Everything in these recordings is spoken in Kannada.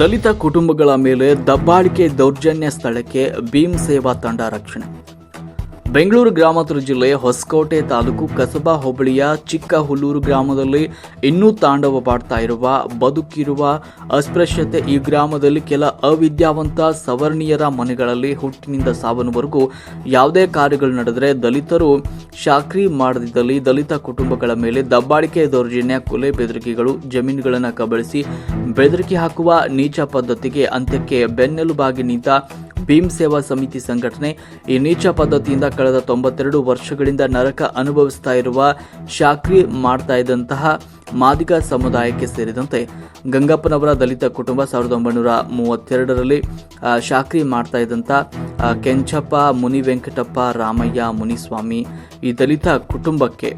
ದಲಿತ ಕುಟುಂಬಗಳ ಮೇಲೆ ದಬ್ಬಾಳಿಕೆ ದೌರ್ಜನ್ಯ ಸ್ಥಳಕ್ಕೆ ಭೀಮ್ ಸೇವಾ ತಂಡ ರಕ್ಷಣೆ. ಬೆಂಗಳೂರು ಗ್ರಾಮಾಂತರ ಜಿಲ್ಲೆ ಹೊಸಕೋಟೆ ತಾಲೂಕು ಕಸಬಾ ಹೋಬಳಿಯ ಚಿಕ್ಕ ಹುಲ್ಲೂರು ಗ್ರಾಮದಲ್ಲಿ ಇನ್ನೂ ತಾಂಡವ ಮಾಡ್ತಾ ಇರುವ, ಬದುಕಿರುವ ಅಸ್ಪೃಶ್ಯತೆ ಈ ಗ್ರಾಮದಲ್ಲಿ ಕೆಲ ಅವಿದ್ಯಾವಂತ ಸವರ್ಣೀಯರ ಮನೆಗಳಲ್ಲಿ ಹುಟ್ಟಿನಿಂದ ಸಾವನ್ನುವರೆಗೂ ಯಾವುದೇ ಕಾರ್ಯಗಳು ನಡೆದರೆ ದಲಿತರು ಶಾಕ್ರಿ ಮಾಡದಿದ್ದಲ್ಲಿ ದಲಿತ ಕುಟುಂಬಗಳ ಮೇಲೆ ದಬ್ಬಾಳಿಕೆ ದೌರ್ಜನ್ಯ, ಕೊಲೆ ಬೆದರಿಕೆಗಳು, ಜಮೀನುಗಳನ್ನು ಕಬಳಿಸಿ ಬೆದರಿಕೆ ಹಾಕುವ ನೀಚ ಪದ್ಧತಿಗೆ ಅಂತ್ಯಕ್ಕೆ ಬೆನ್ನೆಲುಬಾಗಿ ನಿಂತ ಭೀಮ್ ಸೇವಾ ಸಮಿತಿ ಸಂಘಟನೆ ಈ ನೀಚ ಪದ್ಧತಿಯಿಂದ ಕಳೆದ ತೊಂಬತ್ತೆರಡು ವರ್ಷಗಳಿಂದ ನರಕ ಅನುಭವಿಸ್ತಾ ಇರುವ ಶಾಕ್ರಿ ಮಾಡ್ತಾ ಇದ್ದಂತಹ ಮಾದಿಗ ಸಮುದಾಯಕ್ಕೆ ಸೇರಿದಂತೆ ಗಂಗಪ್ಪನವರ ದಲಿತ ಕುಟುಂಬ ಸಾವಿರದ ಒಂಬೈನೂರ ಮೂವತ್ತೆರಡರಲ್ಲಿ ಶಾಕ್ರಿ ಮಾಡ್ತಾ ಇದ್ದಂಥ ಕೆಂಚಪ್ಪ ಮುನಿ ವೆಂಕಟಪ್ಪ ರಾಮಯ್ಯ, ಮುನಿಸ್ವಾಮಿ ಈ ದಲಿತ ಕುಟುಂಬಕ್ಕೆ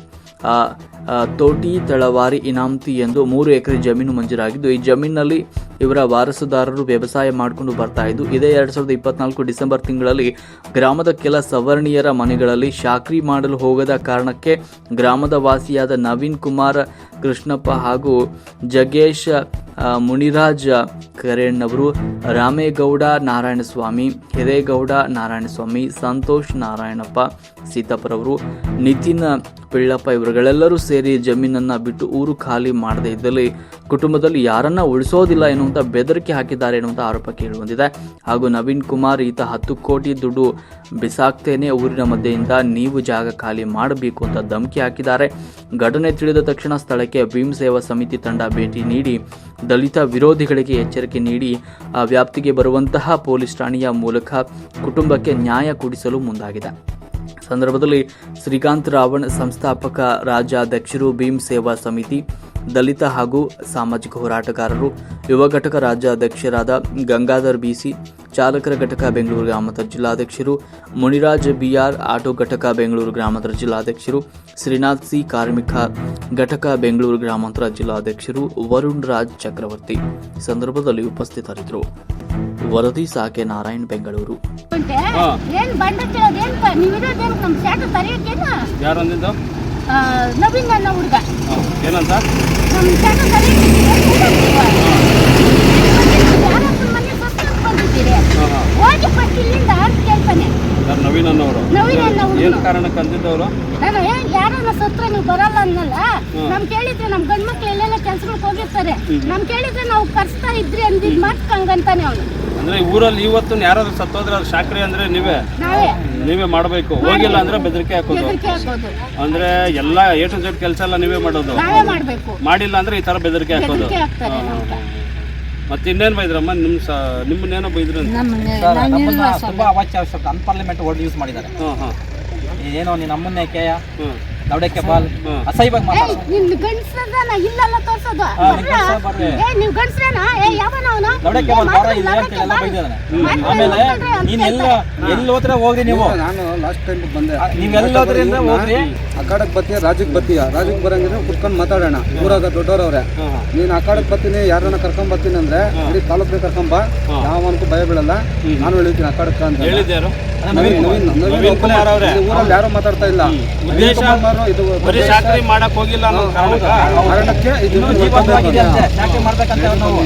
ತೋಟಿ ತಳವಾರಿ ಇನಾಮ್ತಿ ಎಂದು ಮೂರು ಎಕರೆ ಜಮೀನು ಮಂಜೂರಾಗಿದ್ದು, ಈ ಜಮೀನಿನಲ್ಲಿ ಇವರ ವಾರಸುದಾರರು ವ್ಯವಸಾಯ ಮಾಡಿಕೊಂಡು ಬರ್ತಾ ಇದ್ದು, ಇದೇ ಎರಡ್ ಸಾವಿರದ ಇಪ್ಪತ್ನಾಲ್ಕು ಡಿಸೆಂಬರ್ ತಿಂಗಳಲ್ಲಿ ಗ್ರಾಮದ ಕೆಲ ಸವರ್ಣೀಯರ ಮನೆಗಳಲ್ಲಿ ಶಾಕ್ರಿ ಮಾಡಲು ಹೋಗದ ಕಾರಣಕ್ಕೆ ಗ್ರಾಮದ ವಾಸಿಯಾದ ನವೀನ್ ಕುಮಾರ್ ಕೃಷ್ಣಪ್ಪ ಹಾಗೂ ಜಗೇಶ್ ಮುನಿರಾಜ್ ಕರೇಣ್ಣವರು, ರಾಮೇಗೌಡ ನಾರಾಯಣಸ್ವಾಮಿ ಹಿರೇಗೌಡ ನಾರಾಯಣಸ್ವಾಮಿ, ಸಂತೋಷ್ ನಾರಾಯಣಪ್ಪ, ಸೀತಾಪುರವರು, ನಿತಿನ್ ಪಿಳ್ಳಪ್ಪ ಇವರುಗಳೆಲ್ಲರೂ ಸೇರಿ ಜಮೀನನ್ನ ಬಿಟ್ಟು ಊರು ಖಾಲಿ ಮಾಡದೆ ಇದ್ದಲ್ಲಿ ಕುಟುಂಬದಲ್ಲಿ ಯಾರನ್ನ ಉಳಿಸೋದಿಲ್ಲ ಎನ್ನುವಂಥ ಬೆದರಿಕೆ ಹಾಕಿದ್ದಾರೆ ಎನ್ನುವಂಥ ಆರೋಪ ಕೇಳಿಬಂದಿದೆ. ಹಾಗೂ ನವೀನ್ ಕುಮಾರ್ ಈತ ಹತ್ತು ಕೋಟಿ ದುಡ್ಡು ಬಿಸಾಕ್ತೇನೆ ಊರಿನ ಮಧ್ಯೆಯಿಂದ ನೀವು ಜಾಗ ಖಾಲಿ ಮಾಡಬೇಕು ಅಂತ ಧಮಕಿ ಹಾಕಿದ್ದಾರೆ. ಘಟನೆ ತಿಳಿದ ತಕ್ಷಣ ಸ್ಥಳಕ್ಕೆ ಭೀಮ್ ಸೇವಾ ಸಮಿತಿ ತಂಡ ಭೇಟಿ ನೀಡಿ ದಲಿತ ವಿರೋಧಿಗಳಿಗೆ ಎಚ್ಚರಿಕೆ ನೀಡಿ ಆ ವ್ಯಾಪ್ತಿಗೆ ಬರುವಂತಹ ಪೊಲೀಸ್ ಠಾಣೆಯ ಮೂಲಕ ಕುಟುಂಬಕ್ಕೆ ನ್ಯಾಯ ಕೊಡಿಸಲು ಮುಂದಾಗಿದೆ. ಸಂದರ್ಭದಲ್ಲಿ ಶ್ರೀಕಾಂತ್ ರಾವಣ್ ಸಂಸ್ಥಾಪಕ, ರಾಜ್ಯಾಧ್ಯಕ್ಷರು, ಭೀಮ್ ಸೇವಾ ಸಮಿತಿ, ದಲಿತ ಹಾಗೂ ಸಾಮಾಜಿಕ ಹೋರಾಟಗಾರರು, ಯುವ ಘಟಕ ರಾಜ್ಯಾಧ್ಯಕ್ಷರಾದ ಗಂಗಾಧರ್ ಬಿಸಿ, ಚಾಲಕರ ಘಟಕ ಬೆಂಗಳೂರು ಗ್ರಾಮಾಂತರ ಜಿಲ್ಲಾಧ್ಯಕ್ಷರು, ಮುನಿರಾಜ್ ಬಿಆರ್ ಆಟೋ ಘಟಕ ಬೆಂಗಳೂರು ಗ್ರಾಮಾಂತರ ಜಿಲ್ಲಾಧ್ಯಕ್ಷರು, ಶ್ರೀನಾಥ್ ಸಿ ಕಾರ್ಮಿಕ ಘಟಕ ಬೆಂಗಳೂರು ಗ್ರಾಮಾಂತರ ಜಿಲ್ಲಾಧ್ಯಕ್ಷರು ವರುಣ್ ರಾಜ್ ಚಕ್ರವರ್ತಿ ಸಂದರ್ಭದಲ್ಲಿ ಉಪಸ್ಥಿತರಿದ್ದರು. ವರದಿ ಸಾಕೆ ನಾರಾಯಣ್ ಬೆಂಗಳೂರು. ಏನ್ ಬಂಡ ನಮ್ ಯಾರು ಅಂದಿದ್ದು? ನವೀನ್ ನನ್ನ ಹುಡುಗ. ಏನಂತ? ನಮ್. ಹೋಗಿ ಫಸ್ಟ್ ಇಲ್ಲಿಂದ ಕೇಳ್ತಾನೆ ಯಾರು ನವೀನ್ ಅನ್ನೋರು ನವೀನ್ ಅನ್ನ ಏನು ಕಾರಣಕ್ಕೆ ಅಂದಿದ್ದವರು? ನಾನು ಏನ್ ಯಾರನ್ನ ಸತ್ರ ನೀವು ಬರಲ್ಲ ಅನ್ನಲ್ಲ. ನಮ್ ಕೇಳಿದ್ರೆ ನಮ್ ಗಂಡ್ ಮಕ್ಳು ಎಲ್ಲೆಲ್ಲ ಕೆಲ್ಸಕ್ಕೆ ಹೋಗಿರ್ತಾರೆ. ನಮ್ ಕೇಳಿದ್ರೆ ನಾವು ಕರ್ಸ್ತಾ ಇದ್ರಿ ಅಂದಿದ್ ಮಾತ್ ಹಂಗಂತಾನೆ ಅವನು ಅಂದ್ರೆ ಊರಲ್ಲಿ ಇವತ್ತು ಯಾರಾದ್ರೂ ಸತ್ತೋದ್ರೆ ಅದು ಶಾಕ್ರಿ ಅಂದ್ರೆ ನೀವೇ. ನೀವೇ. ಮಾಡಬೇಕು. ಹೋಗಿಲ್ಲ ಅಂದ್ರೆ ಬೆದರಿಕೆ ಹಾಕೋದು. ಅಂದ್ರೆ ಎಲ್ಲ ಎ ಟು ಜೆಡ್ ಕೆಲಸ ಎಲ್ಲ ನೀವೇ ಮಾಡೋದು. ನಾವೇ ಮಾಡ್ಬೇಕು. ಮಾಡಿಲ್ಲ ಅಂದ್ರೆ ಈ ತರ ಬೆದರಿಕೆ ಹಾಕೋದು. ಮತ್ತೆ ಇನ್ನೇನ್ ಬೈದ್ರಮ್ಮ ನಿಮ್ ಸ ನಿಮ್ಮನ್ನೇನೋ ಬೈದ್ರು ತುಂಬಾ ಅವಾಚ್ಯ ಅನ್ಪಾರ್ಲಿಮೆಂಟ್ ವರ್ಡ್ ಯೂಸ್ ಮಾಡಿದ್ದಾರೆ. ಏನೋ ನೀನ್ ನಮ್ಮನ್ನೇ ನವಡಕ್ಕೆ ಬಾಲ್. ಹ್ಮ್. ಅಸಹ್ಯವಾಗಿ ಏಯ್, ಮಾತಾಡೋದು ನಿಮ್ ಗಂಡಸ್ರದನ ಇಲ್ಲಲ್ಲ ತೋರ್ಸೋದು. ಹಾ, ನಿಮ್ ಬರ್ರಾ? ಗಂಡ್ಸ್ರ ಬರ್ರಿ. ಏ ನೀವ್ ಗಂಡಸ್ರೇನ? ಏ ಯಾವನ ಅವನು? ನವಡಕ್ಕೆ ಬಾಲ್ ಬಾರ ಇಲ್ಲಿ ಅಂತ ಎಲ್ಲ ಬೈದಿದ್ದಾನೆ ಆಮೇಲೆ ನೀನ್ ಎಲ್ಲ ಎಲ್ಲಿ ಹೋದ್ರೆ ಹೋಗ್ರಿ ನೀವು? ನಾನು ಲಾಸ್ಟ್ ಟೈಮ್ ಬಂದೆ. ಆ, ನೀವ್ ಎಲ್ಲಿ ಹೋದ್ರಿ ಅಂದ್ರೆ ಹೋಗ್ರಿ. ಅಖಾಡಕ್ ಬತ್ತೀಯ ರಾಜಕ್ ಬತ್ತೀಯ ರಾಜಕ್ ಬರಂಗಿದ್ರೆ ಕುತ್ಕೊಂಡ್ ಮಾತಾಡೋಣ. ಊರಾಗ ದೊಡ್ಡವ್ರವ್ರೆ ನೀನ್ ಅಖಾಡಕ್ ಬರ್ತೀನಿ ಯಾರನ್ನ ಕರ್ಕೊಂಡ್ ಬರ್ತೀನಿ ಅಂದ್ರೆ ಇಡೀ ತಾಲೂಕ್ ಕರ್ಕೊಂಬ ಯಾವನ್ಕು ಭಯ ಬೀಳಲ್ಲ. ನಾನು ಹೇಳ್ತೀನಿ ಅಖಾಡಕ್ಕ ಅಂತ. ಹೇಳಿದ್ಯಾರು? ನವೀನ್ ಕುಮಾರ್. ಅವ್ರೆ. ಊರಲ್ಲಿ ಯಾರು ಮಾತಾಡ್ತಾ ಇಲ್ಲ. ಉದ್ದೇಶ ಇದು ಬರೀ ಮಾಡಕ್ ಹೋಗಿಲ್ಲ ಅನ್ನೋ ಕಾರಣಕ್ಕ ಇದು ಜೀವಂತವಾಗಿದೆ ಚಾಕರಿ ಮಾಡ್ಬೇಕಂತೆ ನಾವು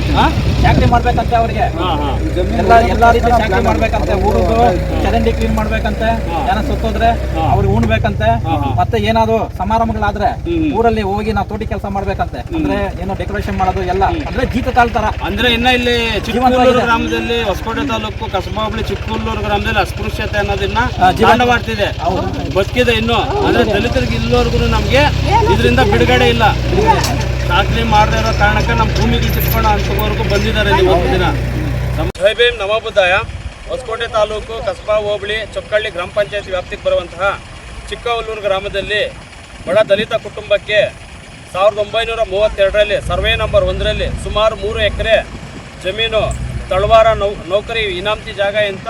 ಚಾಕರಿ ಮಾಡ್ಬೇಕಂತೆ ಅವ್ರಿಗೆ. ಎಲ್ಲ ಎಲ್ಲಾ ರೀತಿ ಚಾಕರಿ ಮಾಡ್ಬೇಕಂತೆ. ಊರದ್ದು ಚರಂಡಿ ಕ್ಲೀನ್ ಮಾಡ್ಬೇಕಂತೆ. ಜನ ಸುತ್ತೋದ್ರೆ ಅವ್ರಿಗೆ ಉಣ್ಬೇಕಂತೆ. ಮತ್ತೆ ಏನಾದ್ರು ಸಮಾರಂಭಗಳಾದ್ರೆ ಊರಲ್ಲಿ ಹೋಗಿ ನಾವು ತೋಟಿ ಕೆಲಸ ಮಾಡ್ಬೇಕಂತೆ. ಅಂದ್ರೆ ಏನೋ ಡೆಕೋರೇಷನ್ ಮಾಡೋದು ಎಲ್ಲ. ಅಂದ್ರೆ ಜೀತ ತಾಳ್ತಾರ ಅಂದ್ರೆ ಇನ್ನ ಇಲ್ಲಿ ಚಿಕ್ಕಮಗಳೂರು ಗ್ರಾಮದಲ್ಲಿ ಹೊಸಕೋಟೆ ತಾಲೂಕು ಕಸಬಾ ಹೋಬಳಿ ಚಿಕ್ಕಮಗಳೂರು ಗ್ರಾಮದಲ್ಲಿ ಅಸ್ಪೃಶ್ಯತೆ ಅನ್ನೋದನ್ನ ತಾಂಡವಾಡ್ತಿದೆ. ಬದುಕಿದೆ ಇನ್ನು. ಅಂದ್ರೆ ದಲಿತರಿಗೆ ಇಲ್ಲೋರ್ಗು ನಮ್ಗೆ ಇದರಿಂದ ಬಿಡುಗಡೆ ಇಲ್ಲ. ದಾಖಲೆ ಮಾಡದೇ ಇರೋ ಕಾರಣಕ್ಕೆ ನಮ್ಮ ಭೂಮಿಗೆ ಚಿತ್ಕೋಣ ಅಂತವರೆಗೂ ಬಂದಿದ್ದಾರೆ ಒಂದು ದಿನ ನಮ್ಮ ಭೀಮ್ ನವಬುದ್ಧಾಯ ಹೊಸಕೋಟೆ ತಾಲೂಕು ಕಸ್ಬಾ ಹೋಬಳಿ ಚೊಕ್ಕಳ್ಳಿ ಗ್ರಾಮ ಪಂಚಾಯತ್ ವ್ಯಾಪ್ತಿಗೆ ಬರುವಂತಹ ಚಿಕ್ಕವಲ್ಲೂರು ಗ್ರಾಮದಲ್ಲಿ ಬಡ ದಲಿತ ಕುಟುಂಬಕ್ಕೆ ಸಾವಿರದ ಒಂಬೈನೂರ ಮೂವತ್ತೆರಡರಲ್ಲಿ ಸರ್ವೆ ನಂಬರ್ ಒಂದರಲ್ಲಿ ಸುಮಾರು ಮೂರು ಎಕರೆ ಜಮೀನು ತಳವಾರ ನೌ ನೌಕರಿ ಇನಾಮತಿ ಜಾಗ ಅಂತ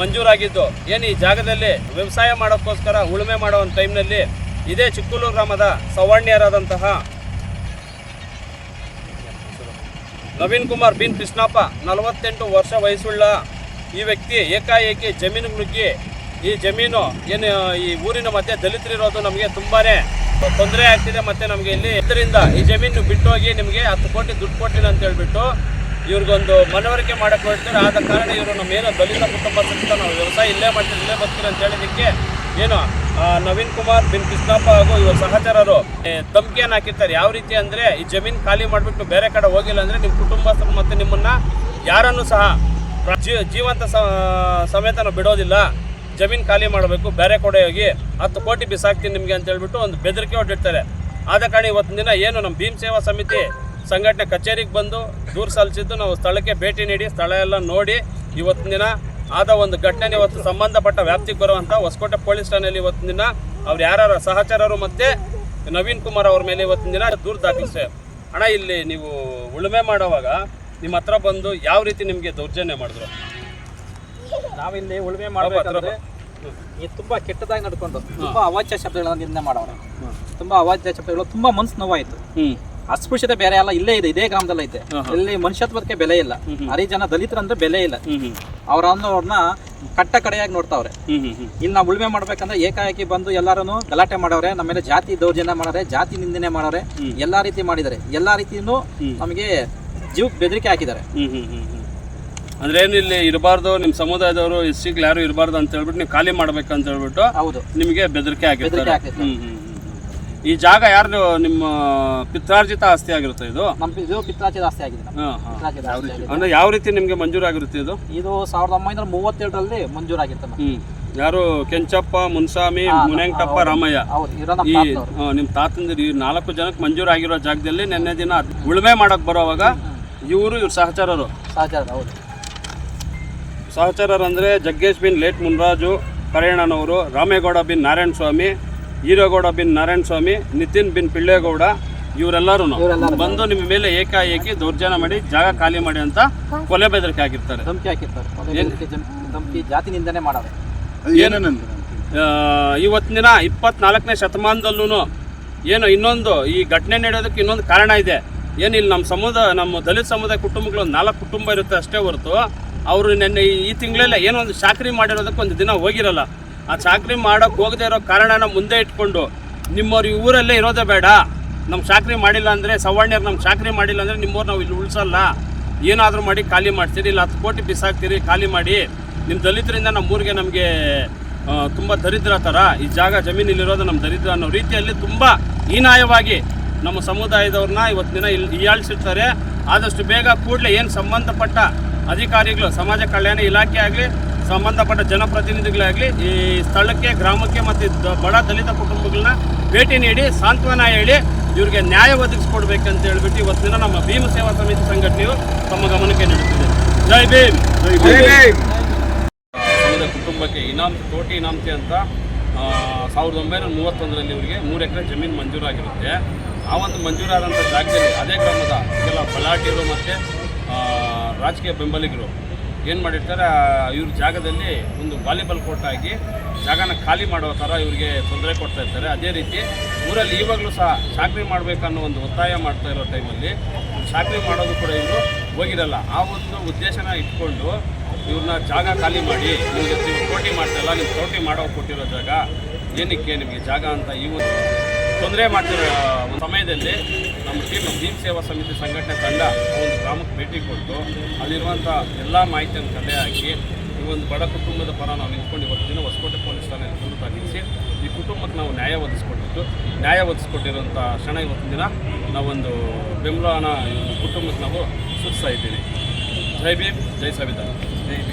ಮಂಜೂರಾಗಿದ್ದು. ಏನು ಈ ಜಾಗದಲ್ಲಿ ವ್ಯವಸಾಯ ಮಾಡೋಕ್ಕೋಸ್ಕರ ಉಳುಮೆ ಮಾಡೋ ಒಂದು ಟೈಮ್ನಲ್ಲಿ ಇದೇ ಚಿಕ್ಕೂರು ಗ್ರಾಮದ ಸವರ್ಣ್ಯರಾದಂತಹ ನವೀನ್ ಕುಮಾರ್ ಬಿನ್ ಕೃಷ್ಣಪ್ಪ, ನಲವತ್ತೆಂಟು ವರ್ಷ ವಯಸ್ಸುಳ್ಳ ಈ ವ್ಯಕ್ತಿ ಏಕಾಏಕಿ ಜಮೀನು ನುಗ್ಗಿ ಈ ಜಮೀನು ಏನು, ಈ ಊರಿನ ಮಧ್ಯೆ ದಲಿತರಿರೋದು ನಮಗೆ ತುಂಬಾ ತೊಂದರೆ ಆಗ್ತಿದೆ. ಮತ್ತೆ ನಮಗೆ ಇಲ್ಲಿ ಇದರಿಂದ ಈ ಜಮೀನು ಬಿಟ್ಟೋಗಿ ನಿಮಗೆ ಹತ್ತು ಕೋಟಿ ದುಡ್ಡು ಕೊಟ್ಟಿಲ್ಲ ಅಂತ ಹೇಳ್ಬಿಟ್ಟು ಇವ್ರಿಗೊಂದು ಮನವರಿಕೆ ಮಾಡಕ್ಕೆ ಹೋಗ್ತಾರೆ. ಆದ ಕಾರಣ ಇವರು ನಮ್ಮ ಏನೋ ದಲಿತ ಕುಟುಂಬ ಸಹಿತ ನಾವು ವ್ಯವಸಾಯ ಇಲ್ಲೇ ಮಾಡ್ತೀವಿ, ಇಲ್ಲೇ ಬರ್ತೀರಿ ಅಂತ ಹೇಳಿದ್ದಕ್ಕೆ ಏನು ನವೀನ್ ಕುಮಾರ್, ಬಿನ್ ಕೃಷ್ಣಪ್ಪ ಹಾಗೂ ಇವ್ರ ಸಹಚರರು ಧಮ್ಕಿಯನ್ನು ಹಾಕಿರ್ತಾರೆ. ಯಾವ ರೀತಿ ಅಂದರೆ ಈ ಜಮೀನು ಖಾಲಿ ಮಾಡಿಬಿಟ್ಟು ಬೇರೆ ಕಡೆ ಹೋಗಿಲ್ಲ ಅಂದರೆ ನಿಮ್ಮ ಕುಟುಂಬಸ್ಥರು ಮತ್ತು ನಿಮ್ಮನ್ನು ಯಾರನ್ನು ಸಹ ಜೀವಂತ ಸಮೇತ ಬಿಡೋದಿಲ್ಲ. ಜಮೀನು ಖಾಲಿ ಮಾಡಬೇಕು, ಬೇರೆ ಕಡೆ ಹೋಗಿ ಹತ್ತು ಕೋಟಿ ಬಿಸಾಕ್ತೀನಿ ನಿಮಗೆ ಅಂತ ಹೇಳ್ಬಿಟ್ಟು ಒಂದು ಬೆದರಿಕೆ ಹೊಟ್ಟಿರ್ತಾರೆ ಆದ ಕಾರಣ ಇವತ್ತಿನ ದಿನ ಏನು, ನಮ್ಮ ಭೀಮ್ ಸೇವಾ ಸಮಿತಿ ಸಂಘಟನೆ ಕಚೇರಿಗೆ ಬಂದು ದೂರು ಸಲ್ಲಿಸಿದ್ದು ನಾವು ಸ್ಥಳಕ್ಕೆ ಭೇಟಿ ನೀಡಿ ಸ್ಥಳ ಎಲ್ಲ ನೋಡಿ ಇವತ್ತಿನ ದಿನ ಆದ ಒಂದು ಘಟನೆ ಇವತ್ತು ಸಂಬಂಧಪಟ್ಟ ವ್ಯಾಪ್ತಿಗೆ ಬರುವಂಥ ಹೊಸಕೋಟೆ ಪೊಲೀಸ್ ಠಾಣೆಯಲ್ಲಿ ಇವತ್ತಿನ ದಿನ ಅವ್ರು ಯಾರು ಸಹಚರರು ಮತ್ತೆ ನವೀನ್ ಕುಮಾರ್ ಅವ್ರ ಮೇಲೆ ಇವತ್ತಿನ ದಿನ ದೂರು ದಾಖಲಿಸಿ ಅಣ್ಣ ಇಲ್ಲಿ ನೀವು ಉಳುಮೆ ಮಾಡುವಾಗ ನಿಮ್ಮ ಹತ್ರ ಬಂದು ಯಾವ ರೀತಿ ನಿಮಗೆ ದೌರ್ಜನ್ಯ ಮಾಡಿದ್ರು? ನಾವಿಲ್ಲಿ ಉಳುಮೆ ಮಾಡಬೇಕಾದ್ರೆ ತುಂಬಾ ಕೆಟ್ಟದಾಗಿ ನಡ್ಕೊಂಡು ತುಂಬಾ ಅವಾಚ್ಯ ಶಬ್ದಗಳನ್ನು ನಿಂದನೆ ಮಾಡೋಣ ತುಂಬಾ ಅವಾಚ್ಯ ಶಬ್ದಗಳು ತುಂಬಾ ಮನಸ್ಸು ನೋವಾಯಿತು. ಅಸ್ಪೃಶ್ಯತೆ ಬೇರೆ ಅಲ್ಲ ಇಲ್ಲೇ ಇದೆ ಇದೇ ಗ್ರಾಮದಲ್ಲಿ ಐತೆ. ಇಲ್ಲಿ ಮನುಷ್ಯತ್ವಕ್ಕೆ ಬೆಲೆ ಇಲ್ಲ. ಹರಿಜನ ದಲಿತರಂದ್ರೆ ಬೆಲೆ ಇಲ್ಲ. ಅವ್ರ ಅನ್ನೋರ್ನ ಅವ್ರನ್ನ ಅವ್ರನ್ನ ಕಟ್ಟ ಕಡೆಯಾಗಿ ನೋಡ್ತಾವ್ರೆ. ಇಲ್ಲಿ ನಾವು ಉಳುಮೆ ಮಾಡ್ಬೇಕಂದ್ರೆ ಏಕಾಏಕಿ ಬಂದು ಎಲ್ಲಾರನು ಗಲಾಟೆ ಮಾಡವ್ರೆ ನಮ್ಮ ಮೇಲೆ ಜಾತಿ ದೌರ್ಜನ್ಯ ಮಾಡವ್ರೆ ಜಾತಿ ನಿಂದನೆ ಮಾಡವ್ರೆ ಎಲ್ಲಾ ರೀತಿ ಮಾಡಿದ್ದಾರೆ. ಎಲ್ಲಾ ರೀತಿಯೂ ನಮಗೆ ಜೀವಕ್ಕೆ ಬೆದರಿಕೆ ಹಾಕಿದ್ದಾರೆ. ಅಂದ್ರೆ ಏನು ಇಲ್ಲಿ ಇರಬಾರ್ದು ನಿಮ್ಮ ಸಮುದಾಯದವರು ಎಸ್ ಯಾರು ಇರಬಾರ್ದು ಅಂತ ಹೇಳ್ಬಿಟ್ಟು ನೀವು ಖಾಲಿ ಮಾಡ್ಬೇಕಂತ ಹೇಳ್ಬಿಟ್ಟು ಹೌದು. ನಿಮಗೆ ಬೆದರಿಕೆ ಆಗಿರ್ತಾರೆ ಈ ಜಾಗ ಯಾರು ನಿಮ್ಮ ಪಿತ್ರಾರ್ಜಿತ ಆಸ್ತಿ ಆಗಿರುತ್ತೆ ಇದು? ನಮ್ಮ ಇದು ಪಿತ್ರಾಚಿ ಆಸ್ತಿಯಾಗಿದೆ ಆಗಿದೆ. ಹಾ, ಹಾ. ಅಂದ್ರೆ ಯಾವ ರೀತಿ ನಿಮಗೆ ಮಂಜೂರಾಗಿರುತ್ತೆ ಇದು? ಇದು ಸಾವಿರದ ಒಂಬೈನೂರ ಮೂವತ್ತೆರಡರಲ್ಲಿ ನಮ್ಗೆ. ಹ್ಮ್. ಯಾರು? ಕೆಂಚಪ್ಪ ಮುನ್ಸಾಮಿ ಮುನೆಂಕಪ್ಪ ರಾಮಯ್ಯ. ಹೌದು ಇರೋ ನಮ್ಮ ಈ ತಾತನವ್ರು. ಆ, ನಿಮ್ಮ ತಾತಂದಿರು ಈ ನಾಲ್ಕು ಜನಕ್ಕೆ ಮಂಜೂರಾಗಿರೋ ಜಾಗದಲ್ಲಿ ನಿನ್ನೆ ದಿನ ಉಳುಮೆ ಮಾಡಕ್ ಬರೋವಾಗ ಇವರು ಇವ್ರ ಸಹಚರರು. ಸಹಚಾರರು ಹೌದು. ಸಹಚರರು ಅಂದರೆ ಜಗ್ಗೇಶ್ ಬಿನ್ ಲೇಟ್ ಮುನ್ರಾಜು ಕರೇಣನವರು ರಾಮೇಗೌಡ ಬಿನ್ ನಾರಾಯಣ ಸ್ವಾಮಿ ಹೀರೋಗೌಡ ಬಿನ್ ನಾರಾಯಣ ಸ್ವಾಮಿ ನಿತಿನ್ ಬಿನ್ ಪಿಳ್ಳೇಗೌಡ ಇವರೆಲ್ಲರೂ ಬಂದು ನಿಮ್ಮ ಮೇಲೆ ಏಕಾಏಕಿ ದೌರ್ಜನ್ಯ ಮಾಡಿ ಜಾಗ ಖಾಲಿ ಮಾಡಿ ಅಂತ ಕೊಲೆ ಬೆದರಿಕೆ ಧಮಕಿ ಹಾಕಿರ್ತಾರೆ. ಧಮಕಿ ಇವತ್ತಿನ ದಿನ ಇಪ್ಪತ್ನಾಲ್ಕನೇ ಶತಮಾನದಲ್ಲೂ ಏನು ಇನ್ನೊಂದು ಈ ಘಟನೆ ನಡೆಯೋದಕ್ಕೆ ಇನ್ನೊಂದು ಕಾರಣ ಇದೆ. ಏನು ಇಲ್ಲಿ ನಮ್ಮ ಸಮುದಾಯ ನಮ್ಮ ದಲಿತ ಸಮುದಾಯ ಕುಟುಂಬಗಳು ನಾಲ್ಕು ಕುಟುಂಬ ಇರುತ್ತೆ ಅಷ್ಟೇ ಹೊರತು ಅವರು ನೆನ್ನೆ ಈ- ತಿಂಗಳಲ್ಲೇ ತಿಂಗಳೆಲ್ಲ ಏನೋ ಒಂದು ಶಾಕರಿ ಮಾಡಿರೋದಕ್ಕೆ ಒಂದು ದಿನ ಹೋಗಿರಲ್ಲ. ಆ ಚಾಕ್ರಿ ಮಾಡೋಕೆ ಹೋಗದೆ ಇರೋ ಕಾರಣನ ಮುಂದೆ ಇಟ್ಕೊಂಡು ನಿಮ್ಮವ್ರು ಈ ಊರಲ್ಲೇ ಇರೋದೇ ಬೇಡ. ನಮ್ಮ ಚಾಕ್ರಿ ಮಾಡಿಲ್ಲ ಅಂದರೆ ಸವರ್ಣ್ಯರು ನಮ್ಮ ಚಾಕ್ರಿ ಮಾಡಿಲ್ಲ ಅಂದರೆ ನಿಮ್ಮವ್ರು ನಾವು ಇಲ್ಲಿ ಉಳಿಸಲ್ಲ. ಏನಾದರೂ ಮಾಡಿ ಖಾಲಿ ಮಾಡ್ತೀರಿ, ಇಲ್ಲ ಹತ್ತು ಕೋಟಿ ಬಿಸಾಕ್ತೀರಿ, ಖಾಲಿ ಮಾಡಿ. ನಿಮ್ಮ ದಲಿತರಿಂದ ನಮ್ಮ ಊರಿಗೆ ನಮಗೆ ತುಂಬ ದರಿದ್ರ ಥರ, ಈ ಜಾಗ ಜಮೀನಲ್ಲಿರೋದು ನಮ್ಮ ದರಿದ್ರ ಅನ್ನೋ ರೀತಿಯಲ್ಲಿ ತುಂಬ ಹೀನಾಯವಾಗಿ ನಮ್ಮ ಸಮುದಾಯದವ್ರನ್ನ ಇವತ್ತು ದಿನ ಇಲ್ಲಿ ಹೀಯಾಳಿಸಿರ್ತಾರೆ. ಆದಷ್ಟು ಬೇಗ ಕೂಡಲೇ ಏನು ಸಂಬಂಧಪಟ್ಟ ಅಧಿಕಾರಿಗಳು, ಸಮಾಜ ಕಲ್ಯಾಣ ಇಲಾಖೆ ಆಗಲಿ ಸಂಬಂಧಪಟ್ಟ ಜನಪ್ರತಿನಿಧಿಗಳಾಗಲಿ ಈ ಸ್ಥಳಕ್ಕೆ ಗ್ರಾಮಕ್ಕೆ ಮತ್ತು ದ- ಬಡ ದಲಿತ ಕುಟುಂಬಗಳನ್ನ ಭೇಟಿ ನೀಡಿ ಸಾಂತ್ವನ ಹೇಳಿ ಇವರಿಗೆ ನ್ಯಾಯ ಒದಗಿಸ್ಕೊಡ್ಬೇಕಂತ ಹೇಳ್ಬಿಟ್ಟು ಇವತ್ತಿನ ನಮ್ಮ ಭೀಮ ಸೇವಾ ಸಮಿತಿ ಸಂಘಟನೆಯು ತಮ್ಮ ಗಮನಕ್ಕೆ ನೀಡುತ್ತಿದೆ. ಜೈ ಭೀಮ್! ಕುಟುಂಬಕ್ಕೆ ಇನಾಮ್ ಕೋಟಿ ಇನಾಮ್ತಿ ಅಂತ ಸಾವಿರದ ಒಂಬೈನೂರ ಮೂವತ್ತೊಂದರಲ್ಲಿ ಇವರಿಗೆ ಮೂರು ಎಕರೆ ಜಮೀನು ಮಂಜೂರಾಗಿರುತ್ತೆ. ಆ ಒಂದು ಮಂಜೂರಾದಂಥ ಜಾಗದಲ್ಲಿ ಅದೇ ಗ್ರಾಮದ ಕೆಲ ಬಲಾಢ್ಯರು ಮತ್ತು ರಾಜಕೀಯ ಬೆಂಬಲಿಗರು ಏನು ಮಾಡಿರ್ತಾರೆ ಇವ್ರ ಜಾಗದಲ್ಲಿ ಒಂದು ವಾಲಿಬಾಲ್ ಕೋರ್ಟ್ ಆಗಿ ಜಾಗನ ಖಾಲಿ ಮಾಡೋ ಥರ ಇವರಿಗೆ ತೊಂದರೆ ಕೊಡ್ತಾ ಇರ್ತಾರೆ. ಅದೇ ರೀತಿ ಊರಲ್ಲಿ ಇವಾಗಲೂ ಸಹ ಚಾಕ್ರಿ ಮಾಡಬೇಕನ್ನೋ ಒಂದು ಒತ್ತಾಯ ಮಾಡ್ತಾ ಇರೋ ಟೈಮಲ್ಲಿ ಚಾಕ್ರಿ ಮಾಡೋದು ಕೂಡ ಇವರು ಹೋಗಿರಲ್ಲ. ಆ ಒಂದು ಉದ್ದೇಶನ ಇಟ್ಕೊಂಡು ಇವ್ರನ್ನ ಜಾಗ ಖಾಲಿ ಮಾಡಿ ನಿಮಗೆ ನೀವು ಕೋಟಿ ಮಾಡ್ತಾಯಿಲ್ಲ ನೀವು ಕೋಟಿ ಮಾಡೋ ಕೊಟ್ಟಿರೋ ಜಾಗ, ಏನಕ್ಕೆ ನಿಮಗೆ ಜಾಗ ಅಂತ ಈ ಒಂದು ತೊಂದರೆ ಮಾಡ್ತಿರೋ ಸಮಯದಲ್ಲಿ ನಮ್ಮ ಟೀಮ್ ಭೀಮ್ ಸೇವಾ ಸಮಿತಿ ಸಂಘಟನೆ ತಂಡ ಒಂದು ಗ್ರಾಮಕ್ಕೆ ಭೇಟಿ ಕೊಟ್ಟು ಅಲ್ಲಿರುವಂಥ ಎಲ್ಲ ಮಾಹಿತಿಯನ್ನು ಕಲೆ ಹಾಕಿ ಈ ಒಂದು ಬಡ ಕುಟುಂಬದ ಪರ ನಾವು ನಿಂತ್ಕೊಂಡು ಇವತ್ತು ದಿನ ಹೊಸಕೋಟೆ ಪೊಲೀಸ್ ಠಾಣೆಯಲ್ಲಿ ದೂರು ತಗ್ಗಿಸಿ ಈ ಕುಟುಂಬಕ್ಕೆ ನಾವು ನ್ಯಾಯ ಒದಗಿಸ್ಕೊಟ್ಟಿದ್ದು. ನ್ಯಾಯ ಒದಗಿಸ್ಕೊಟ್ಟಿರುವಂಥ ಕ್ಷಣ ಇವತ್ತಿನ ದಿನ ನಾವೊಂದು ಒಂದು ಕುಟುಂಬಕ್ಕೆ ನಾವು ಸೂಚಿಸ್ತಾ ಜೈ ಭೀಮ್, ಜೈ ಸಂವಿಧಾನ.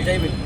ಜೈ ಭೀಮ್.